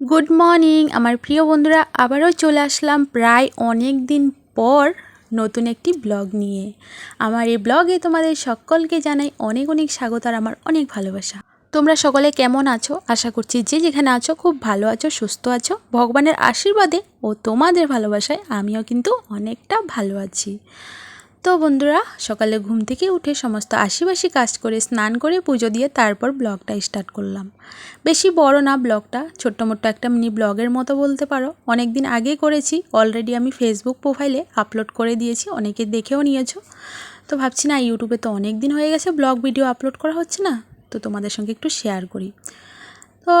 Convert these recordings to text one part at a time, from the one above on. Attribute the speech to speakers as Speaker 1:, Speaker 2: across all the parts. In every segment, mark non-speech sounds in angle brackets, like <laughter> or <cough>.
Speaker 1: Good morning আমার প্রিয় বন্ধুরা, আবারও চলে আসলাম প্রায় অনেক দিন পর নতুন একটি ব্লগ নিয়ে। আমার এই ব্লগে তোমাদের সকলকে জানাই অনেক অনেক স্বাগত আর আমার অনেক ভালোবাসা। তোমরা সকলে কেমন আছো? আশা করছি যে যেখানে আছো, খুব ভালো আছো, সুস্থ আছো। ভগবানের আশীর্বাদে ও তোমাদের ভালোবাসায় আমিও কিন্তু অনেকটা ভালো আছি। তো বন্ধুরা, সকালে ঘুম থেকে উঠে সমস্ত আশিবাসি কাজ করে স্নান করে পুজো দিয়ে তারপর ব্লগটা স্টার্ট করলাম। বেশি বড় না ব্লগটা, ছোট্ট মোট্ট একটা মিনি ব্লগের মতো বলতে পারো। অনেক দিন আগে করেছি অলরেডি আমি ফেসবুক প্রোফাইলে আপলোড করে দিয়েছি, অনেকে দেখেও নিয়েছো। তো ভাবছি না ইউটিউবে তো অনেক দিন হয়ে গেছে ব্লগ ভিডিও আপলোড করা হচ্ছে না, তো তোমাদের সঙ্গে একটু শেয়ার করি। তো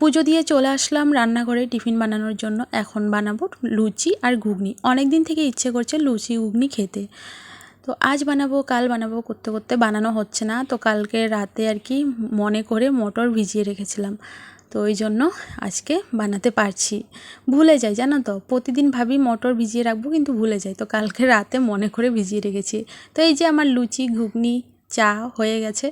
Speaker 1: পুজো দিয়ে চলে আসলাম রান্নাঘরে টিফিন বানানোর জন্য। এখন বানাবো লুচি আর ঘুগনি। অনেক দিন থেকে ইচ্ছে করছে লুচি, ঘুগনি খেতে। তো আজ বানাবো, কাল বানাবো, করতে করতে বানানো হচ্ছে না। তো কালকে রাতে আর কি মনে করে মটর ভিজিয়ে রেখেছিলাম। তো ওই জন্য আজকে বানাতে পারছি। ভুলে যাই, জানো তো? প্রতিদিন ভাবি মটর ভিজিয়ে রাখব, কিন্তু ভুলে যাই। তো কালকে রাতে মনে করে ভিজিয়ে রেখেছি। তো এই যে আমার লুচি, ঘুগনি চা হয়ে গেছে।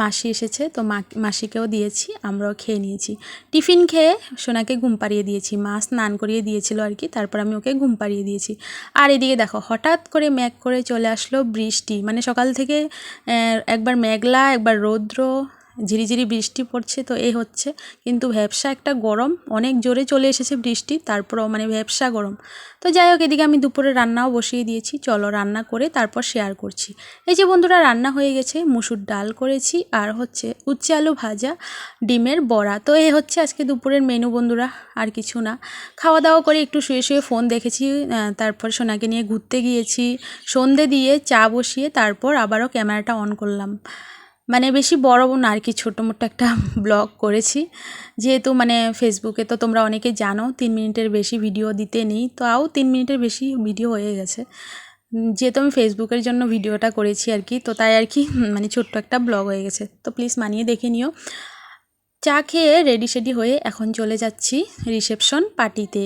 Speaker 1: মাসি এসেছে, তো মা মাসিকেও দিয়েছি, আমরাও খেয়ে নিয়েছি। টিফিন খেয়ে সোনাকে ঘুম পাড়িয়ে দিয়েছি। মা স্নান করিয়ে দিয়েছিল আর কি, তারপর আমি ওকে ঘুম পাড়িয়ে দিয়েছি। আর এদিকে দেখো, হঠাৎ করে ম্যাগ করে চলে আসলো বৃষ্টি। মানে সকাল থেকে একবার মেঘলা, একবার রৌদ্র ঝিরিঝিরি বৃষ্টি পড়ছে, তো এই হচ্ছে। কিন্তু ভ্যাবসা একটা গরম, অনেক জোরে চলে এসেছে বৃষ্টি, তারপরও মানে ভ্যাবসা গরম। তো যাই হোক, এদিকে আমি দুপুরে রান্নাও বসিয়ে দিয়েছি, চলো রান্না করে তারপর শেয়ার করছি। এই যে বন্ধুরা, রান্না হয়ে গেছে, মুসুর ডাল করেছি, আর হচ্ছে উচ্ছে আলু ভাজা, ডিমের বড়া। তো এই হচ্ছে আজকে দুপুরের মেনু বন্ধুরা, আর কিছু না। খাওয়া দাওয়া করে একটু শুয়ে শুয়ে ফোন দেখেছি তারপর সোনাকে নিয়ে ঘুরতে গিয়েছি, সন্ধে দিয়ে চা বসিয়ে তারপর আবারও ক্যামেরাটা অন করলাম। মানে বেশি বড় না আর কি, ছোটো মোটো একটা <laughs> ব্লগ করেছি। যেহেতু মানে ফেসবুকে তো তোমরা অনেকে জানো, তিন মিনিটের বেশি ভিডিও দিতে নেই, তো আও তিন মিনিটের বেশি ভিডিও হয়ে গেছে। যেহেতু আমি ফেসবুকের জন্য ভিডিওটা করেছি আর কি, তো তাই আর কি <laughs> মানে ছোট্ট একটা ব্লগ হয়ে গেছে। তো প্লিজ মানিয়ে দেখে নিও। চা খেয়ে রেডি সেডি হয়ে এখন চলে যাচ্ছি রিসেপশন পার্টিতে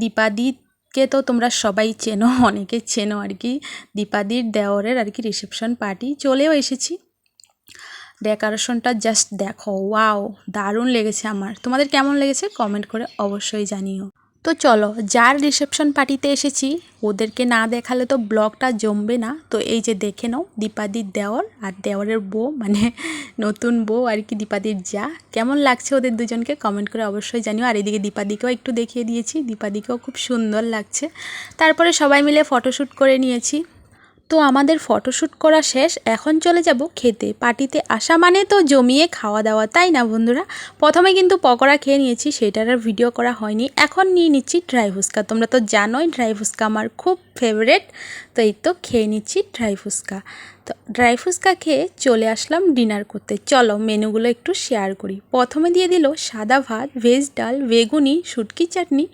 Speaker 1: দীপাদি কে তো তোমরা সবাই চেনো, অনেকে চেনো আর কি, দীপাদির দেওরের আর কি রিসেপশন পার্টি চলেও এসেছি। ডেকোরেশনটা জাস্ট দেখো, ওয়াও, দারুণ লেগেছে আমার। তোমাদের কেমন লেগেছে কমেন্ট করে অবশ্যই জানিও। তো চলো, যার রিসেপশন পার্টিতে এসেছি, ওদেরকে না দেখালে তো ব্লগটা জমবে না। তো এই যে দেখে নাও, দীপাদির দেওয়ার আর দেওয়ারের বউ মানে নতুন বউ আর কি দীপাদির যা। কেমন লাগছে ওদের দুজনকে কমেন্ট করে অবশ্যই জানিও। আর এদিকে দীপাদিকেও একটু দেখিয়ে দিয়েছি, দীপাদিকেও খুব সুন্দর লাগছে। তারপরে সবাই মিলে ফটোশ্যুট করে নিয়েছি। তো আমাদের ফটোশ্যুট করা শেষ, এখন চলে যাব খেতে। পার্টিতে আসা মানে তো জমিয়ে খাওয়া দাওয়া, তাই না বন্ধুরা? প্রথমে কিন্তু পকোড়া খেয়ে নিয়েছি, সেটার আর ভিডিও করা হয়নি। এখন নিয়ে নিচ্ছি ড্রাই ফুচকা। তোমরা তো জানোই ড্রাই ফুচকা আমার খুব ফেভারেট তো এই তো খেয়ে নিচ্ছি ড্রাই ফুচকা। তো ড্রাই ফুচকা খেয়ে চলে আসলাম ডিনার করতে। চলো মেনুগুলো একটু শেয়ার করি। প্রথমে দিয়ে দিল সাদা ভাত ভেজ ডাল, বেগুনি, শুটকি চাটনি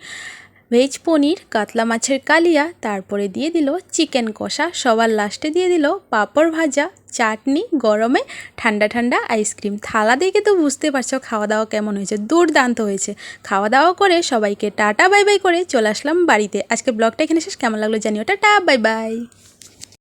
Speaker 1: ভেজ পনির, কাতলা মাছের কালিয়া, তারপরে দিয়ে দিল চিকেন কষা, সবার লাস্টে দিয়ে দিল পাঁপড় ভাজা, চাটনি, গরমে ঠান্ডা ঠান্ডা আইসক্রিম থালা দেখে তো বুঝতে পারছ খাওয়া দাওয়া কেমন হয়েছে, দুর্দান্ত হয়েছে। খাওয়া দাওয়া করে সবাইকে টাটা, বাই বাই করে চলে আসলাম বাড়িতে। আজকে ব্লগটা এখানে শেষ, কেমন লাগল জানিও। Tata, bye bye.